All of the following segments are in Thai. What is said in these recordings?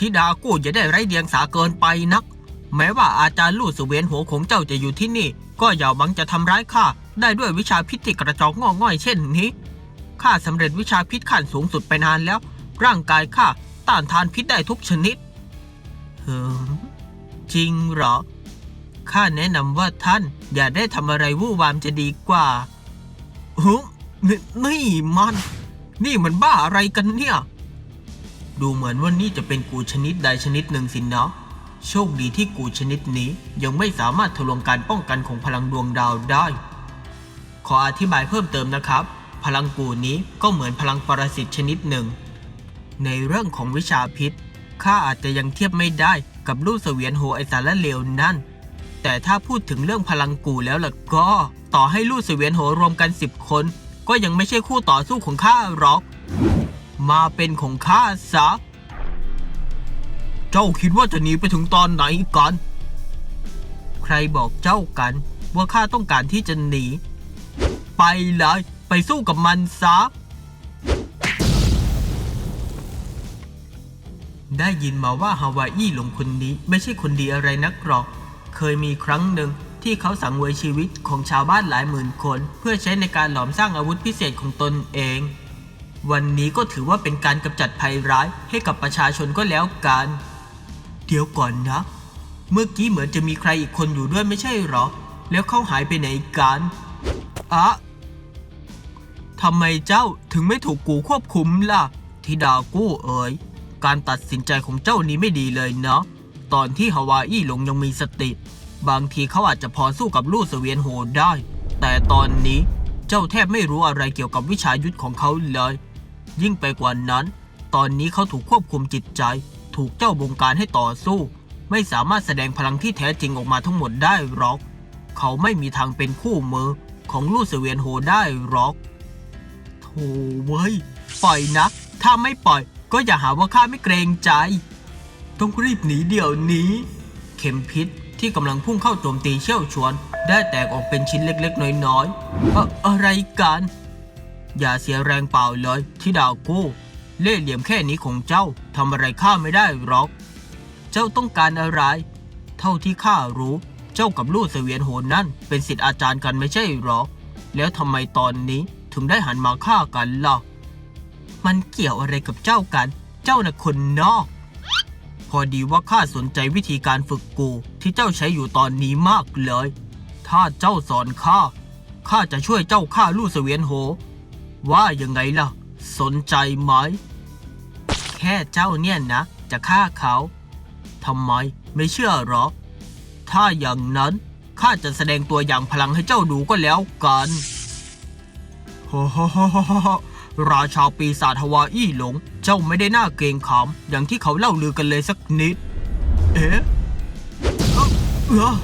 ธิดากู้อย่าได้ไร้เดียงสาเกินไปนัก แม้ว่าอาจารย์ลู่สุเวียนหัวของเจ้าจะอยู่ที่นี่ ก็อย่าหวังจะทำร้ายข้าได้ด้วยวิชาพิษที่กระจอกงอง่อยเช่นนี้ข้าสำเร็จวิชาพิษขั้นสูงสุดไปนานแล้ว ร่างกายข้าต้านทานพิษได้ทุกชนิดเฮ้มจริงเหรอข้าแนะนำว่าท่านอย่าได้ทำอะไรวู่วามจะดีกว่าฮึนี่มัน นี่มันบ้าอะไรกันเนี่ย ดูเหมือนว่านี่จะเป็นกูชนิดใดชนิดหนึ่งสินนะโชคดีที่กูชนิดนี้ยังไม่สามารถทะลวงการป้องกันของพลังดวงดาวได้ ขออธิบายเพิ่มเติมนะครับ พลังกูนี้ก็เหมือนพลังปรสิตชนิดหนึ่ง ในเรื่องของวิชาพิษข้าอาจจะยังเทียบไม่ได้กับลูกเสวียนโฮไอสารเลวนั่น แต่ถ้าพูดถึงเรื่องพลังกูแล้วล่ะก็ ต่อให้ลูกเสวียนโหรวมกันสิบคน ก็ยังไม่ใช่คู่ต่อสู้ของข้าหรอก มาเป็นของข้าซะ เจ้าคิดว่าจะหนีไปถึงตอนไหนกัน ใครบอกเจ้ากันว่าข้าต้องการที่จะหนี ไปเลย ไปสู้กับมันซะ ได้ยินมาว่าฮาวาอี้หลงคนนี้ไม่ใช่คนดีอะไรนักหรอก เคยมีครั้งหนึ่งที่เขาสังเวยชีวิตของชาวบ้านหลายหมื่นคน เพื่อใช้ในการหลอมสร้างอาวุธพิเศษของตนเอง วันนี้ก็ถือว่าเป็นการกำจัดภัยร้ายให้กับประชาชนก็แล้วกัน เดี๋ยวก่อนนะ เมื่อกี้เหมือนจะมีใครอีกคนอยู่ด้วยไม่ใช่หรอ แล้วเขาหายไปไหนกันอะทำไมเจ้าถึงไม่ถูกกูควบคุมล่ะ ทิดากู้เอ๋ย การตัดสินใจของเจ้านี้ไม่ดีเลยเนาะ ตอนที่ฮาวาอี้หลงยังมีสติ บางทีเขาอาจจะพอสู้กับลู่เสวียนโหดได้ แต่ตอนนี้เจ้าแทบไม่รู้อะไรเกี่ยวกับวิชายุทธของเขาเลย ยิ่งไปกว่านั้น ตอนนี้เขาถูกควบคุมจิตใจ ถูกเจ้าบงการให้ต่อสู้ ไม่สามารถแสดงพลังที่แท้จริงออกมาทั้งหมดได้หรอก เขาไม่มีทางเป็นคู่มือของลู่เสวียนโหได้หรอกโธ่เว้ย ปล่อยนะ ถ้าไม่ปล่อยก็อย่าหาว่าข้าไม่เกรงใจ ต้องรีบหนีเดี๋ยวนี้ เข็มพิษที่กำลังพุ่งเข้าโจมตีเชี่ยวชวน ได้แตกออกเป็นชิ้นเล็กๆ น้อยๆออะไรกัน อย่าเสียแรงเปล่าเลยที่ดาวกู้ เล่ห์เหลี่ยมแค่นี้ของเจ้าทำอะไรข้าไม่ได้หรอก เจ้าต้องการอะไร เท่าที่ข้ารู้ เจ้ากับลูกเสวียนโหนนั่นเป็นสิทธิ์อาจารย์กันไม่ใช่หรอแล้วทำไมตอนนี้ถึงได้หันมาฆ่ากันล่ะ มันเกี่ยวอะไรกับเจ้ากัน เจ้าน่ะคนนอก พอดีว่าข้าสนใจวิธีการฝึกกูที่เจ้าใช้อยู่ตอนนี้มากเลย ถ้าเจ้าสอนข้าข้าจะช่วยเจ้าฆ่าลู่เสวียนโห ว่ายังไงล่ะ สนใจไหม แค่เจ้าเนี่ยนะ จะฆ่าเขาทำไมไม่เชื่อหรอ ถ้าอย่างนั้นข้าจะแสดงตัวอย่างพลังให้เจ้าดูก็แล้วกันโฮโฮโฮโฮราชาปีศาจฮาวาอี้หลง เจ้าไม่ได้น่าเกรงขามอย่างที่เขาเล่าลือกันเลยสักนิด เอ๊ะเออเอ้อ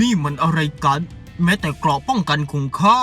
นี่มันอะไรกัน แม้แต่เกราะป้องกันของข้า